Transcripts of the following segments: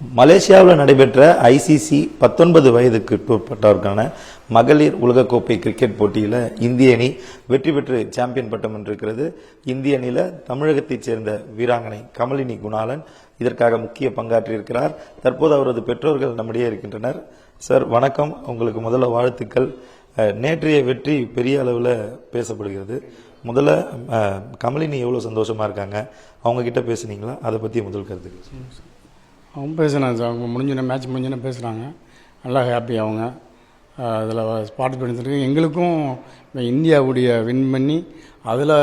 மலேசியாவில் நடைபெற்ற ஐசிசி பத்தொன்பது வயதுக்கு உட்பட்டவருக்கான மகளிர் உலகக்கோப்பை கிரிக்கெட் போட்டியில் இந்திய அணி வெற்றி பெற்று சாம்பியன் பட்டம் வென்றிருக்கிறது. இந்திய அணியில் தமிழகத்தைச் சேர்ந்த வீராங்கனை கமலினி குணாலன் இதற்காக முக்கிய பங்காற்றியிருக்கிறார். தற்போது அவரது பெற்றோர்கள் நம்மிடையே இருக்கின்றனர். சார் வணக்கம். உங்களுக்கு முதல்ல வாழ்த்துக்கள். நேற்றைய வெற்றி பெரிய அளவில் பேசப்படுகிறது. முதல்ல கமலினி எவ்வளோ சந்தோஷமாக இருக்காங்க? அவங்க கிட்ட பேசுனீங்களா? அதை பற்றி முதல் கருத்துக்கள் அவங்க பேசுனாங்க சார். அவங்க முடிஞ்சுன மேட்ச் முடிஞ்சுன பேசுகிறாங்க நல்லா ஹாப்பி அவங்க. அதில் பார்ட்டிசிபேட் பண்ணிருக்கு எங்களுக்கும் இந்தியாவுடைய வின் பண்ணி அதில்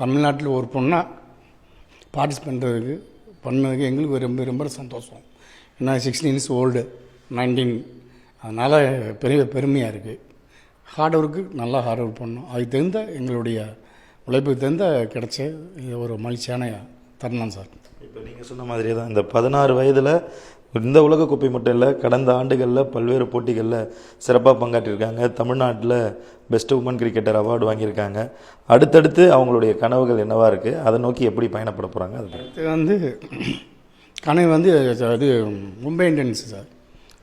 தமிழ்நாட்டில் ஒரு பொண்ணாக பார்ட்டிசிபேட் பண்ணுறதுக்கு பண்ணதுக்கு எங்களுக்கு ரொம்ப ரொம்ப சந்தோஷம். ஏன்னா சிக்ஸ்டீன் இயர்ஸ் ஓல்டு நைன்டீன் அதனால் பெரிய பெருமையாக இருக்குது ஹார்ட் ஒர்க்கு நல்லா ஹார்ட் ஒர்க் பண்ணோம். அதுக்கு தகுந்த எங்களுடைய உழைப்புக்கு தகுந்த கிடச்ச இது ஒரு மகிழ்ச்சியான தருணம் சார். இப்போ நீங்கள் சொன்ன மாதிரியே தான் இந்த பதினாறு வயதில் இந்த உலகக்கோப்பை மட்டும் இல்லை கடந்த ஆண்டுகளில் பல்வேறு போட்டிகளில் சிறப்பாக பங்காற்றியிருக்காங்க தமிழ்நாட்டில் பெஸ்ட் உமன் கிரிக்கெட்டர் அவார்டு வாங்கியிருக்காங்க. அடுத்தடுத்து அவங்களுடைய கனவுகள் என்னவா இருக்குது அதை நோக்கி எப்படி பயணப்பட போகிறாங்க அது அடுத்து வந்து கனவு வந்து இது மும்பை இந்தியன்ஸ் சார்.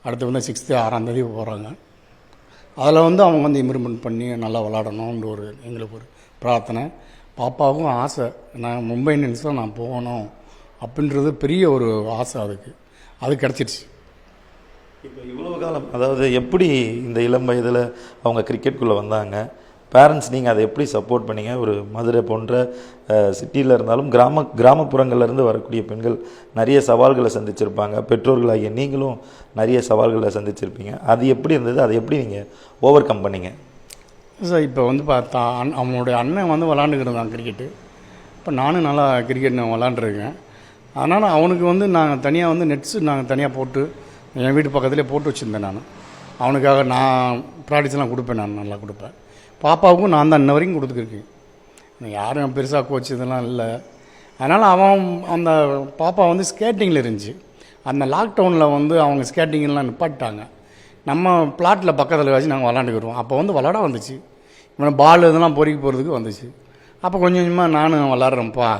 அடுத்து வந்து சிக்ஸ்த்து ஆறாம் தேதி போகிறாங்க அதில் வந்து அவங்க வந்து இம்ப்ரூவ்மெண்ட் பண்ணி நல்லா விளாடணும்னு ஒரு எங்களுக்கு ஒரு பிரார்த்தனை. பாப்பாவுக்கும் ஆசை. நான் மும்பை இந்தியன்ஸில் நான் போகணும் அப்படின்றது பெரிய ஒரு ஆசை அதுக்கு. அது கிடச்சிருச்சு. இப்போ இவ்வளவு காலம் அதாவது எப்படி இந்த இளம் வயதில் அவங்க கிரிக்கெட்டுக்குள்ளே வந்தாங்க? பேரண்ட்ஸ் நீங்கள் அதை எப்படி சப்போர்ட் பண்ணீங்க? ஒரு மதுரை போன்ற சிட்டியில் இருந்தாலும் கிராம கிராமப்புறங்கள்லேருந்து வரக்கூடிய பெண்கள் நிறைய சவால்களை சந்திச்சிருப்பாங்க. பெற்றோர்களாகிய நீங்களும் நிறைய சவால்களை சந்திச்சிருப்பீங்க. அது எப்படி இருந்தது? அதை எப்படி நீங்கள் ஓவர் கம் பண்ணீங்க? சார் இப்போ வந்து பார்த்தா அண் அவனுடைய அண்ணன் வந்து விளாண்டுக்கிட்டு இருந்தான் கிரிக்கெட்டு இப்போ நானும் நல்லா கிரிக்கெட் நான் விளாண்டுருக்கேன் அதனால் அவனுக்கு வந்து நாங்கள் தனியாக வந்து நெட்ஸு நாங்கள் தனியாக போட்டு என் வீட்டு பக்கத்துலேயே போட்டு வச்சுருந்தேன் நான். அவனுக்காக நான் ப்ராக்டிஸ்லாம் கொடுப்பேன் நான் நல்லா கொடுப்பேன். பாப்பாவுக்கும் நான் தான் இன்ன வரைக்கும் கொடுத்துருக்கேன் யாரும் பெருசாக கோச் இதெல்லாம் இல்லை. அதனால் அவன் அந்த பாப்பா வந்து ஸ்கேட்டிங்கில் இருந்துச்சு. அந்த லாக்டவுனில் வந்து அவங்க ஸ்கேட்டிங்லாம் நிப்பாட்டாங்க நம்ம பிளாட்டில் பக்கத்தில் வச்சு நாங்கள் விளாண்டுக்கிடுவோம். அப்போ வந்து விளாட வந்துச்சு. இவனை பால் இதெல்லாம் பொறுக்கி போகிறதுக்கு வந்துச்சு. அப்போ கொஞ்சம் கொஞ்சமாக நானும் விளாட்றேன்ப்பா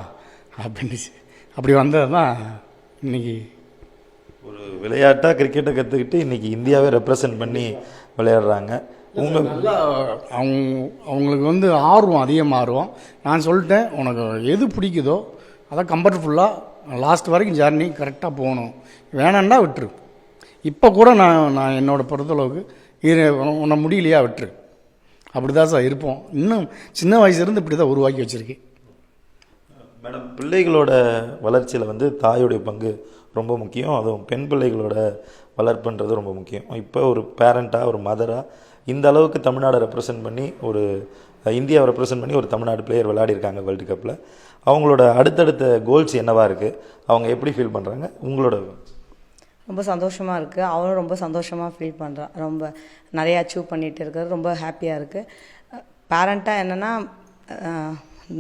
அப்படின்னுச்சு. அப்படி வந்தது தான் இன்றைக்கி ஒரு விளையாட்டாக கிரிக்கெட்டை கற்றுக்கிட்டு இன்னைக்கு இந்தியாவை ரெப்ரசன்ட் பண்ணி விளையாடுறாங்க. உங்கள் அவங்க அவங்களுக்கு வந்து ஆர்வம் அதிகமாக ஆர்வம் நான் சொல்லிட்டேன் உனக்கு எது பிடிக்குதோ அதை கம்ஃபர்டபுல்லாக லாஸ்ட் வரைக்கும் ஜர்னி கரெக்டாக போகணும். வேணாண்டா விட்டுரு. இப்போ கூட நான் நான் என்னோட பொறுத்தளவுக்கு இது உன்னை முடியலையா விட்டுரு. அப்படி தான் சார் இருப்போம். இன்னும் சின்ன வயசுலேருந்து இப்படி தான் உருவாக்கி வச்சுருக்கேன். மேடம் பிள்ளைகளோட வளர்ச்சியில் வந்து தாயோடைய பங்கு ரொம்ப முக்கியம். அதுவும் பெண் பிள்ளைகளோட வளர்ப்புன்றது ரொம்ப முக்கியம். இப்போ ஒரு பேரண்ட்டாக ஒரு மதராக இந்த அளவுக்கு தமிழ்நாடை ரெப்ரசன்ட் பண்ணி ஒரு இந்தியாவை ரெப்ரசன்ட் பண்ணி ஒரு தமிழ்நாடு பிளேயர் விளையாடிருக்காங்க வேர்ல்டு கப்பில் அவங்களோட அடுத்தடுத்த கோல்ஸ் என்னவாக இருக்குது அவங்க எப்படி ஃபீல் பண்ணுறாங்க உங்களோட ரொம்ப சந்தோஷமாக இருக்குது அவனும் ரொம்ப சந்தோஷமாக ஃபீல் பண்ணுறான் ரொம்ப நிறைய அச்சீவ் பண்ணிகிட்டு இருக்கிறது ரொம்ப ஹாப்பியாக இருக்குது பேரண்ட்டாக என்னென்னா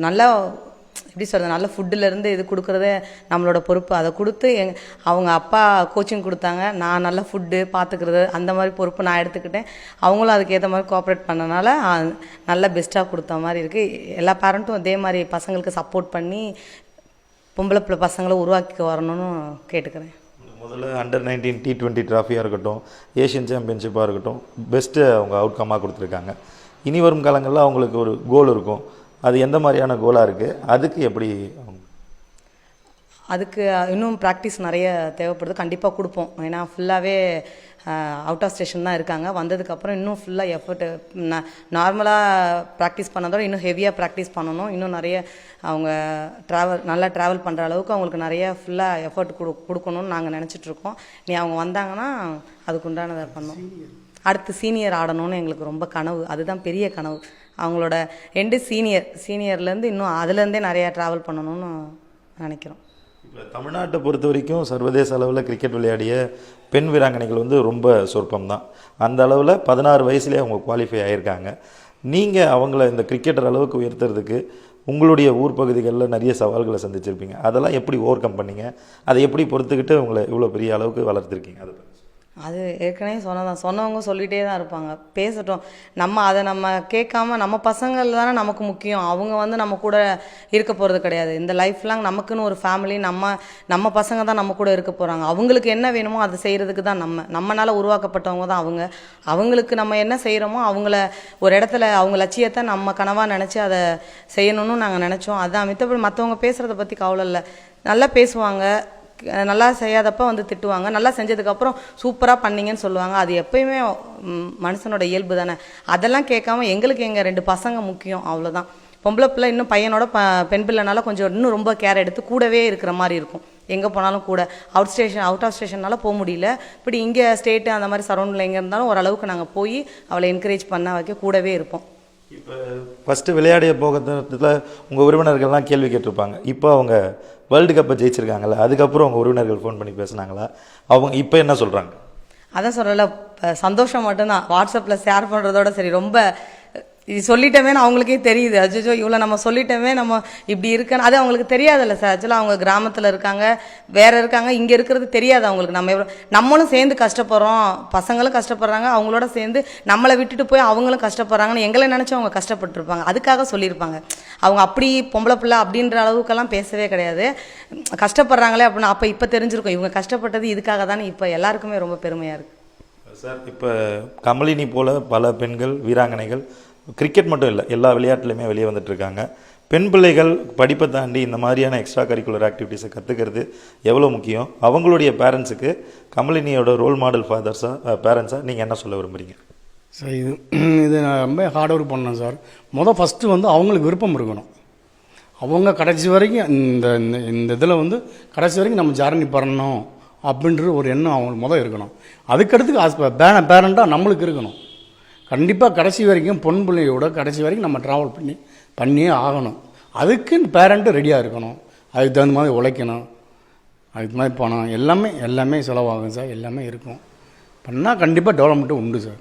நல்லா எப்படி சொல்கிறது நல்ல ஃபுட்டுலேருந்து இது கொடுக்குறதே நம்மளோட பொறுப்பு. அதை கொடுத்து எங் அவங்க அப்பா கோச்சிங் கொடுத்தாங்க. நான் நல்ல ஃபுட்டு பார்த்துக்கிறது அந்த மாதிரி பொறுப்பு நான் எடுத்துக்கிட்டேன். அவங்களும் அதுக்கு ஏற்ற மாதிரி கோஆப்ரேட் பண்ணனால நல்ல பெஸ்ட்டாக கொடுத்த மாதிரி இருக்குது எல்லா பேரண்ட்டும் அதே மாதிரி பசங்களுக்கு சப்போர்ட் பண்ணி பொம்பளை பிள்ளை பசங்களை உருவாக்கி வரணும்னு கேட்டுக்கிறேன். முதல்ல அண்டர் நைன்டீன் டி டுவெண்ட்டி ட்ராஃபியாக இருக்கட்டும் ஏஷியன் சாம்பியன்ஷிப்பாக இருக்கட்டும் பெஸ்ட்டு அவங்க அவுட்கமாக கொடுத்துருக்காங்க. இனி வரும் காலங்களில் அவங்களுக்கு ஒரு கோல் இருக்கும். அது எந்த மாதிரியான கோலாக இருக்குது அதுக்கு எப்படி அதுக்கு இன்னும் ப்ராக்டிஸ் நிறைய தேவைப்படுது. கண்டிப்பாக கொடுப்போம். ஏன்னா ஃபுல்லாகவே அவுட் ஆஃப் ஸ்டேஷன் தான் இருக்காங்க. வந்ததுக்கப்புறம் இன்னும் ஃபுல்லாக எஃபர்ட் நார்மலாக ப்ராக்டிஸ் பண்ணதோட இன்னும் ஹெவியாக ப்ராக்டிஸ் பண்ணணும். இன்னும் நிறைய அவங்க ட்ராவல் நல்லா ட்ராவல் பண்ணுற அளவுக்கு அவங்களுக்கு நிறைய ஃபுல்லாக எஃபர்ட் கொடு கொடுக்கணும்னு நாங்கள் நினச்சிட்ருக்கோம் நீ அவங்க வந்தாங்கன்னா அதுக்கு உண்டானதை பண்ணோம். அடுத்து சீனியர் ஆடணும்னு எங்களுக்கு ரொம்ப கனவு. அதுதான் பெரிய கனவு. அவங்களோட ரெண்டு சீனியர் சீனியர்லேருந்து இன்னும் அதுலேருந்தே நிறையா ட்ராவல் பண்ணணும்னு நினைக்கிறோம். தமிழ்நாட்டை பொறுத்த வரைக்கும் சர்வதேச அளவில் கிரிக்கெட் விளையாடிய பெண் வீராங்கனைகள் வந்து ரொம்ப சொற்பம் தான் அந்த அளவில் பதினாறு வயசுலேயே அவங்க குவாலிஃபை ஆகியிருக்காங்க நீங்கள் அவங்கள இந்த கிரிக்கெட்டர் அளவுக்கு உயர்த்துறதுக்கு உங்களுடைய ஊர் பகுதிகளில் நிறைய சவால்களை சந்திச்சிருப்பீங்க. அதெல்லாம் எப்படி ஓவர் கம் பண்ணீங்க? அதை எப்படி பொறுத்துக்கிட்டு உங்களை இவ்வளோ பெரிய அளவுக்கு வளர்த்துருக்கீங்க? அதை அது ஏற்கனவே சொன்னதான். சொன்னவங்க சொல்லிகிட்டே தான் இருப்பாங்க. பேசட்டும். நம்ம அதை நம்ம கேட்காம நம்ம பசங்கள் தானே நமக்கு முக்கியம். அவங்க வந்து நம்ம கூட இருக்க போகிறது கிடையாது. இந்த லைஃப் லாங் நமக்குன்னு ஒரு ஃபேமிலி நம்ம நம்ம பசங்க தான் நம்ம கூட இருக்க போகிறாங்க அவங்களுக்கு என்ன வேணுமோ அதை செய்கிறதுக்கு தான் நம்ம. நம்மனால் உருவாக்கப்பட்டவங்க தான் அவங்க. அவங்களுக்கு நம்ம என்ன செய்கிறோமோ அவங்கள ஒரு இடத்துல அவங்க லட்சியத்தை நம்ம கனவாக நினச்சி அதை செய்யணும்னு நாங்கள் நினச்சோம். அதான் மித்தபடி மற்றவங்க பேசுகிறத பற்றி கவலை இல்லை. நல்லா பேசுவாங்க. நல்லா செய்யாதப்ப வந்து திட்டுவாங்க. நல்லா செஞ்சதுக்கப்புறம் சூப்பராக பண்ணீங்கன்னு சொல்லுவாங்க. அது எப்பயுமே மனுஷனோட இயல்பு தானே. அதெல்லாம் கேட்காம எங்களுக்கு எங்கள் ரெண்டு பசங்க முக்கியம். அவ்வளோதான் பொம்பளை பிள்ளை இன்னும் பையனோட ப பெண் பிள்ளைனால கொஞ்சம் இன்னும் ரொம்ப கேர் எடுத்து கூடவே இருக்கிற மாதிரி இருக்கும். எங்கே போனாலும் கூட. அவுட் ஸ்டேஷன் அவுட் ஆஃப் ஸ்டேஷன்னால போக முடியல. இப்படி இங்கே ஸ்டேட்டு அந்த மாதிரி சரௌண்டில் எங்கே இருந்தாலும் ஓரளவுக்கு நாங்கள் போய் அவளை என்கரேஜ் பண்ண வைக்க கூடவே இருப்போம். இப்போ ஃபஸ்ட்டு விளையாடிய போகத்தில் உங்கள் உறவினர்கள்லாம் கேள்வி கேட்டிருப்பாங்க. இப்போ அவங்க வேர்ல்டு கப்பை ஜெயிச்சிருக்காங்கல்ல அதுக்கப்புறம் உங்கள் உறவினர்கள் ஃபோன் பண்ணி பேசுனாங்களா? அவங்க இப்போ என்ன சொல்கிறாங்க அதான் சொல்லல இப்ப சந்தோஷம் மட்டும்தான். வாட்ஸ்அப்பில் ஷேர் பண்ணுறதோட சரி ரொம்ப இது சொல்லிட்டோமே அவங்களுக்கே தெரியுது. அஜோஜோ இவ்வளோ நம்ம சொல்லிட்டோமே நம்ம இப்படி இருக்குன்னு. அது அவங்களுக்கு தெரியாதுல்ல சார். ஆக்சுவலாக அவங்க கிராமத்தில் இருக்காங்க வேற இருக்காங்க இங்கே இருக்கிறது தெரியாது அவங்களுக்கு. நம்ம எவ்வளோ நம்மளும் சேர்ந்து கஷ்டப்படுறோம். பசங்களும் கஷ்டப்படுறாங்க அவங்களோட சேர்ந்து நம்மளை விட்டுட்டு போய் அவங்களும் கஷ்டப்படுறாங்கன்னு எங்களை நினச்சி அவங்க கஷ்டப்பட்டுருப்பாங்க. அதுக்காக சொல்லியிருப்பாங்க. அவங்க அப்படி பொம்பளை பிள்ளை அப்படின்ற அளவுக்கெல்லாம் பேசவே கிடையாது. கஷ்டப்படுறாங்களே அப்படின்னு அப்போ இப்போ தெரிஞ்சிருக்கும். இவங்க கஷ்டப்பட்டது இதுக்காக தானே இப்போ எல்லாருக்குமே ரொம்ப பெருமையாக இருக்குது சார் இப்போ கமலினி போல பல பெண்கள் வீராங்கனைகள் கிரிக்கெட் மட்டும் இல்லை எல்லா விளையாட்டுலையுமே வெளியே வந்துட்டு இருக்காங்க பெண் பிள்ளைகள் படிப்பை தாண்டி இந்த மாதிரியான எக்ஸ்ட்ரா கரிக்குலர் ஆக்டிவிட்டீஸை கற்றுக்கிறது எவ்வளோ முக்கியம்? அவங்களுடைய பேரண்ட்ஸுக்கு கமலினியோட ரோல் மாடல் ஃபாதர்ஸாக பேரண்ட்ஸாக நீங்கள் என்ன சொல்ல விரும்புறீங்க? சார் இது இது நான் ரொம்ப ஹார்ட் ஒர்க் பண்ணேன் சார் மொதல் ஃபஸ்ட்டு வந்து அவங்களுக்கு விருப்பம் இருக்கணும். அவங்க கடைசி வரைக்கும் இந்த இந்த இந்த இதில் வந்து கடைசி வரைக்கும் நம்ம ஜர்னி பண்ணணும் அப்படின்ற ஒரு எண்ணம் அவங்களுக்கு முதல் இருக்கணும். அதுக்கடுத்து ஆஸ் பேரண்ட்டாக நம்மளுக்கு இருக்கணும். கண்டிப்பாக கடைசி வரைக்கும் பொன் பிள்ளையோட கடைசி வரைக்கும் நம்ம ட்ராவல் பண்ணி பண்ணியே ஆகணும். அதுக்கு பேரண்ட்டு ரெடியாக இருக்கணும். அதுக்கு தகுந்த மாதிரி உழைக்கணும். அதுக்கு மாதிரி பணம் எல்லாமே எல்லாமே செலவாகும் சார். எல்லாமே இருக்கும். பண்ணால் கண்டிப்பாக டெவலப்மெண்ட்டு உண்டு சார்.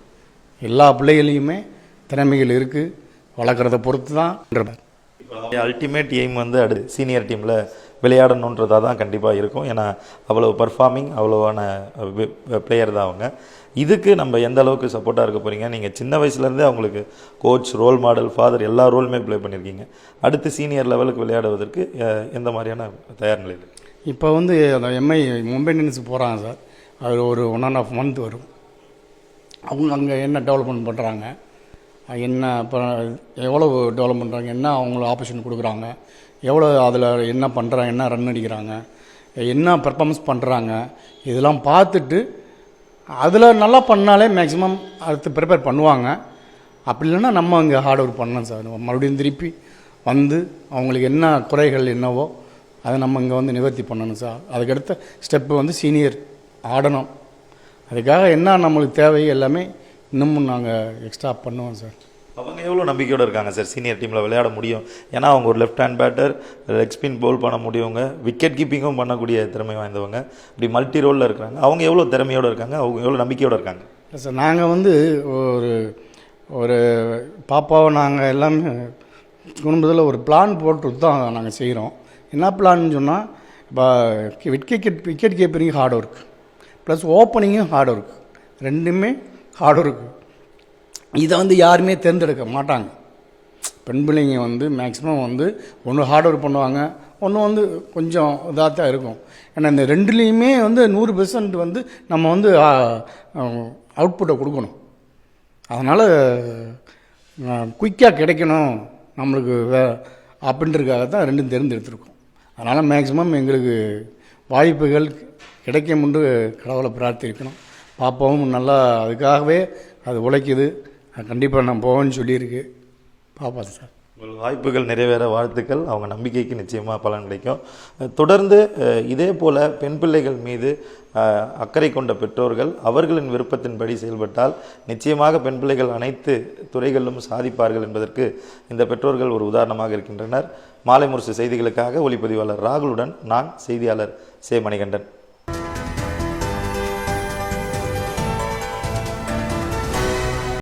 எல்லா பிள்ளைகளையுமே திறமைகள் இருக்குது வளர்க்குறத பொறுத்து தான் அல்டிமேட் எய்ம் வந்து அடு சீனியர் டீமில் விளையாடணுன்றதாக தான் கண்டிப்பாக இருக்கும். ஏன்னா அவ்வளோ பர்ஃபார்மிங் அவ்வளோவான பிளேயர் தான் அவங்க. இதுக்கு நம்ம எந்த அளவுக்கு சப்போர்ட்டாக இருக்க போகிறீங்க நீங்கள் சின்ன வயசுலேருந்தே அவங்களுக்கு கோச் ரோல் மாடல் ஃபாதர் எல்லா ரோலுமே ப்ளே பண்ணியிருக்கீங்க அடுத்து சீனியர் லெவலுக்கு விளையாடுவதற்கு எந்த மாதிரியான தயார் நிலையில் இப்போ வந்து அந்த எம்ஐ மும்பை இண்டியன்ஸுக்கு போகிறாங்க சார். அது ஒரு ஒன் அண்ட் ஆஃப் மந்த் வரும். அவங்க அங்கே என்ன டெவலப்மெண்ட் பண்ணுறாங்க என்ன இப்போ எவ்வளோ டெவலப் பண்ணுறாங்க என்ன அவங்களுக்கு ஆப்பர்ச்சுனிட்டி கொடுக்குறாங்க? எவ்வளோ அதில் என்ன பண்ணுறாங்க என்ன ரன் அடிக்கிறாங்க? என்ன பெர்ஃபார்மன்ஸ் பண்ணுறாங்க இதெல்லாம் பார்த்துட்டு அதில் நல்லா பண்ணாலே மேக்ஸிமம் அடுத்து ப்ரிப்பேர் பண்ணுவாங்க. அப்படி இல்லைன்னா நம்ம அங்கே ஹார்ட் ஒர்க் பண்ணலாம் சார். மறுபடியும் திருப்பி வந்து அவங்களுக்கு என்ன குறைகள் என்னவோ அதை நம்ம இங்கே வந்து நிவர்த்தி பண்ணணும் சார். அதுக்கடுத்த ஸ்டெப்பு வந்து சீனியர் ஆடணும். அதுக்காக என்ன நம்மளுக்கு தேவை எல்லாமே இன்னமும் நாங்கள் எக்ஸ்ட்ரா பண்ணுவோம் சார். அவங்க எவ்வளோ நம்பிக்கையோடு இருக்காங்க சார்? சீனியர் டீமில் விளையாட முடியும். ஏன்னா அவங்க ஒரு left hand batter leg spin bowl பண்ண முடியவங்க விக்கெட் கீப்பிங்கும் பண்ணக்கூடிய திறமை வாய்ந்தவங்க. இப்படி மல்டி ரோலில் இருக்காங்க அவங்க எவ்வளோ திறமையோடு இருக்காங்க? அவங்க எவ்வளோ நம்பிக்கையோடு இருக்காங்க? சார் நாங்கள் வந்து ஒரு ஒரு பாப்பாவை நாங்கள் எல்லாமே குடும்பத்தில் ஒரு பிளான் போட்டு தான் நாங்கள் செய்கிறோம் என்ன பிளான்னு சொன்னால் இப்போ wicket wicket keeping hard work plus ஓப்பனிங்கும் hard work ரெண்டுமே ஹார்ட் இதை வந்து யாருமே தேர்ந்தெடுக்க மாட்டாங்க. பெண் பிள்ளைங்க வந்து மேக்ஸிமம் வந்து ஒன்று ஹார்ட் ஒர்க் பண்ணுவாங்க ஒன்று வந்து கொஞ்சம் இதாக தான் இருக்கும். ஏன்னா இந்த ரெண்டுலேயுமே வந்து நூறு பெர்சன்ட் வந்து நம்ம வந்து அவுட்புட்டை கொடுக்கணும். அதனால் குயிக்காக கிடைக்கணும். நம்மளுக்கு வே அப்படின்றதுக்காக தான் ரெண்டும் தேர்ந்தெடுத்திருக்கோம். அதனால் மேக்ஸிமம் எங்களுக்கு வாய்ப்புகள் கிடைக்கும் கடவுளை பிரார்த்திக்கணும் பாப்பாவும் நல்லா அதுக்காகவே அது உழைக்குது. கண்டிப்பாக நான் போவேன்னு சொல்லியிருக்கு. பாப்பா சார். உங்கள் வாய்ப்புகள் நிறைவேற வாழ்த்துக்கள். அவங்க நம்பிக்கைக்கு நிச்சயமாக பலன் கிடைக்கும். தொடர்ந்து இதே போல் பெண் பிள்ளைகள் மீது அக்கறை கொண்ட பெற்றோர்கள் அவர்களின் விருப்பத்தின்படி செயல்பட்டால் நிச்சயமாக பெண் பிள்ளைகள் அனைத்து துறைகளிலும் சாதிப்பார்கள் என்பதற்கு இந்த பெற்றோர்கள் ஒரு உதாரணமாக இருக்கின்றனர். மாலை முரசு செய்திகளுக்காக ஒளிப்பதிவாளர் ராகுலுடன் நான் செய்தியாளர் சே மணிகண்டன்